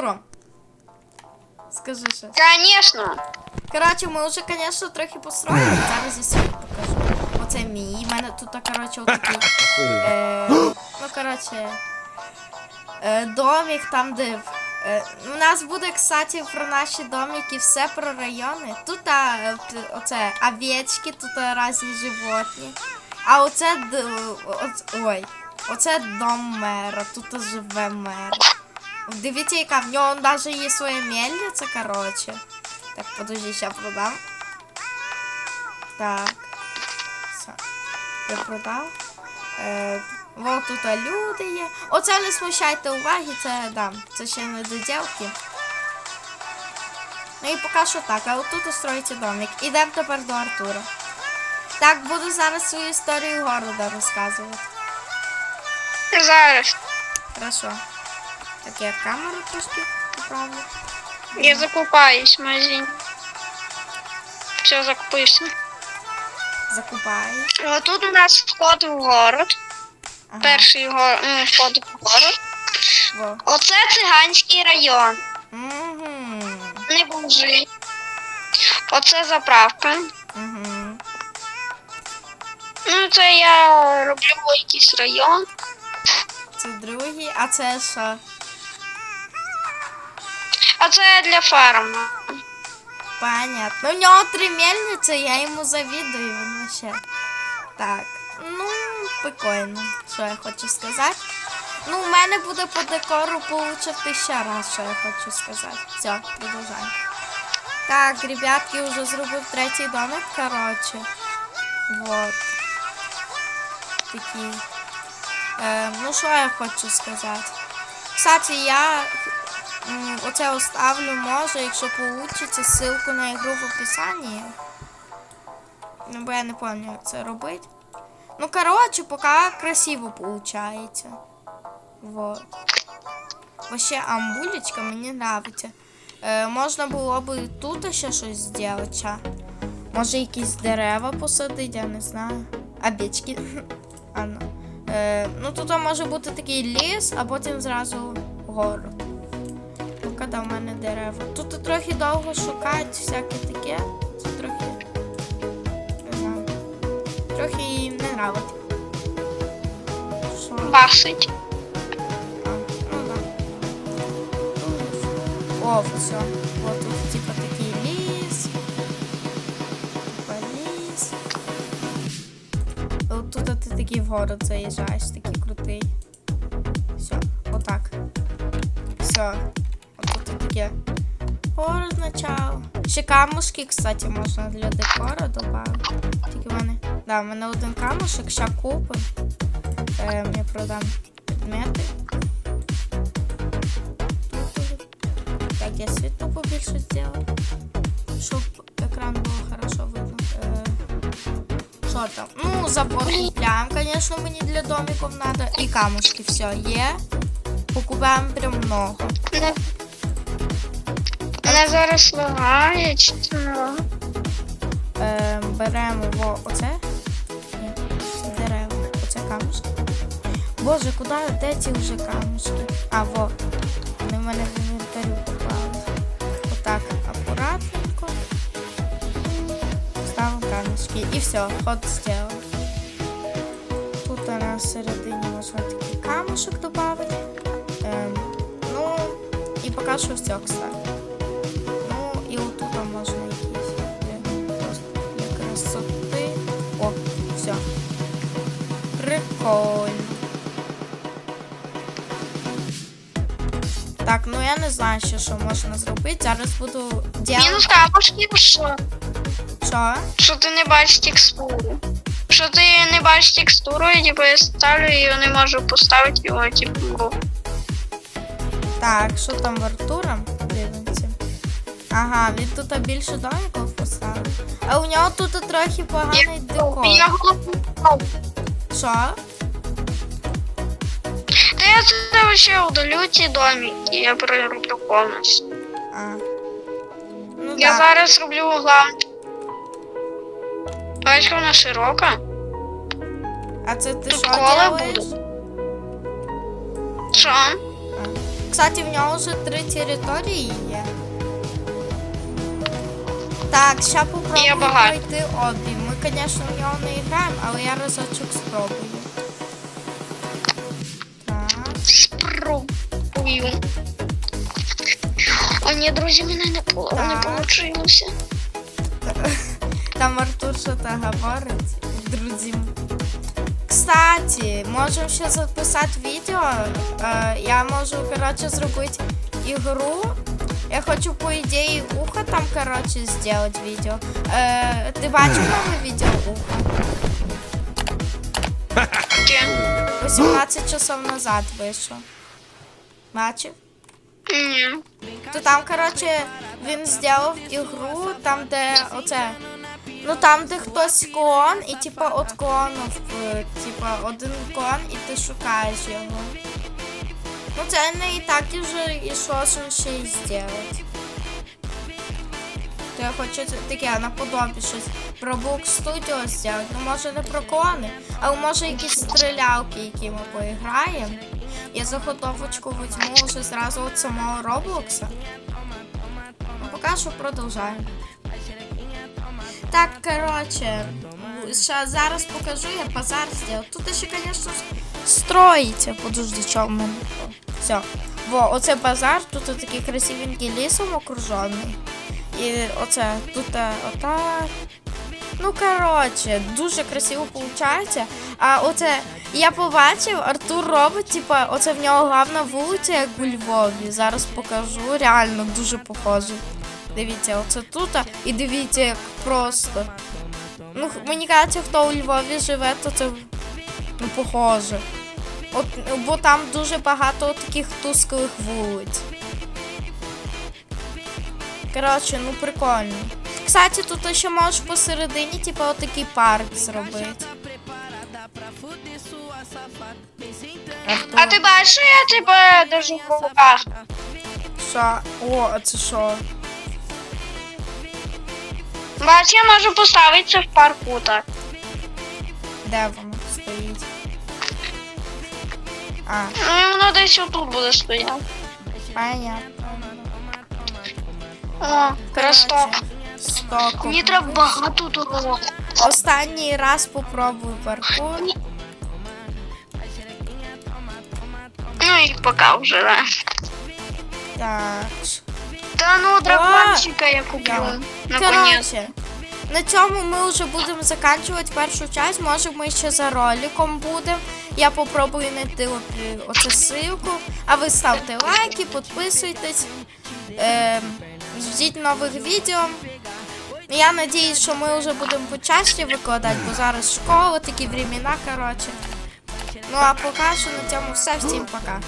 Ром, Скажи щось. Конечно. Коротше, ми вже, звісно, трохи построїли. Зараз я собі покажу. Оце мій. У мене тут, коротше, отакий. Е, ну, коротше. Е, домик там, де. Е, у нас буде, кстати, про наші домики все про райони. Тут а, оце овечки, тут а, різні животні. А оце д- оц- ой, оце дом мера, тут живе мер. Дивіться, яка в нього навіть є своя мельниця, коротше. Так, подожди, ще продам. Так. Все. Я продав. Е, вот тут люди є. Оце не смущайте уваги, це да, це ще не доділки. Ну і поки що так, а отут устроїться домик. Ідемо тепер до Артура. Так, буду зараз свою історію города розказувати. Зараз. Хорошо. Так, я камеру трошки поправлю. Я закупаюсь магазині. Все, закупився. Закупаю. Тут у нас вход в город. Ага. Перший го- вход в город. Во. Оце циганський район. Угу. Не бомжи. Оце заправка. Угу. Ну, це я роблю якийсь район. Це другий, а це що? А це для фарму. Понятно. У нього три мельниці, я йому завідую, вообще. Так. Ну, прикольно, що я хочу сказати. Ну, у мене буде по декору получити ще раз, що я хочу сказати. Все, продовжаємо. Так, ребятки, вже зробив третій домик, коротше. Вот. Такий. Е, ну, що я хочу сказати? Кстати, я оце оставлю, може, якщо получиться, ссылку на ігру в описанні. Ну, бо я не пам'ятаю, як це робити. Ну, коротше, поки красиво получається. Вот. Вообще амбулечка мені нравиться. Е, можна було б тут ще щось зробити. Може якісь дерева посадити, я не знаю. А. Ну. Е, ну тут може бути такий ліс, а потім зразу город. Да, в мене дерева. Тут трохи довго шукати всяке таке. Це трохи. Не знаю. Трохи їм не нравиться. Що? Басить. А, ну да. О, все. Вот тут типа такий ліс. Типа ліс. От тут ти такий в город заїжджаєш, такий крутий. Все, отак. Все. От таке. Город начало. Ще камушки, кстати, можна для декора додати. Тільки в мене. Да, в мене один камушек, ще купи. Е, я продам предмети. Так, я світло побільше зробила, щоб екран було хорошо видно. Е, Що там? Ну, забор купляємо, звісно, мені для домиків треба. І камушки, все, є. Покупаємо прям много. Мене, зараз лагає, чи це не лагає? Е, беремо во оце. Це дерева. Оце камушки. Боже, куди де ці вже камушки? А, во. Вони в мене в інвентарю попали. Отак, акуратненько. Ставимо камушки. І все, ход зробили. Тут у нас всередині можна такий камушок додати. Ем, ну, і поки що все, кстати. Отут можна якісь просто для красоти. О, все. Прикольно. Так, ну я не знаю ще, що можна зробити. Зараз буду Мінус діяти. камушки, що? Що? Що ти не бачиш текстуру. Що ти не бачиш текстуру, і типу я ставлю і не можу поставити його, типу. Так, що там в Артура? Ага, він тут більше домиків поставив. А у нього тут трохи поганий декор. Я голову. Що? Та я це ще удалю ці домики, я перероблю повністю. А. Ну, Я да. зараз роблю главну. Бачиш, вона широка. А це ти Тут що буде. Що? Кстати, в нього вже три території є. Так, ще попробую багато. пройти обі. Ми, звісно, в нього не граємо, але я разочок спробую. Так. Спробую. О, ні, друзі, мене не, по- не Так. получилося. Там Артур що то говорить, друзі. Кстати, можемо ще записати відео. Е, я можу, коротше, зробити ігру. Я хочу, по ідеї, ухо там, коротше, зробити відео. Е, ти бачив нове відео ухо? 18 часов назад вийшло. Бачив? Ні. То там, коротше, він зробив ігру, там, де оце. Ну там, де хтось клон, і типа от клону, типа один клон, і ти шукаєш його. Ну це не і так і вже і що ж він ще й зробити. То я хочу таке наподобі щось про Book Studio зробити. Ну може не про клони, але може якісь стрілялки, які ми поіграємо. Я заготовочку візьму вже зразу від самого Роблокса. Ну, поки що продовжаємо. Так, короче, ще зараз покажу, я базар зробив. Тут ще, звісно, строїться. Подожди, що в мене. Все. Во, оце базар, тут такий красивенький лісом окружений. І оце тут е, отак. Ну, коротше, дуже красиво виходить. А оце я побачив, Артур робить, типа, оце в нього головна вулиця, як у Львові. Зараз покажу. Реально дуже похоже. Дивіться, оце тут, і дивіться, як просто. Ну, мені кажеться, хто у Львові живе, то це ну, похоже. От, бо там дуже багато таких тусклих вулиць. Коротше, ну прикольно. Кстати, тут ще можеш посередині, типу, отакий парк зробити. А ти бачиш, я тебе держу в руках? Що? О, а це що? Бач, я можу поставити це в парку так. Де воно А, Ну воно десь отут буде стояти. понятно. О, кресток. Стоку. Мені треба багато дорог. Останній раз попробую паркур. Ну і поки вже, да. Так. Та ну дракончика я куплю. Я. Наконець. Короче, на цьому ми вже будемо закінчувати першу часть. Може, ми ще за роликом будемо. Я попробую знайти от- оцю ссылку. А ви ставте лайки, підписуйтесь. Ем, ждіть нових відео. Я надіюсь, що ми вже будемо почаще викладати, бо зараз школа, такі времена, коротше. Ну а поки що на цьому все. Всім пока.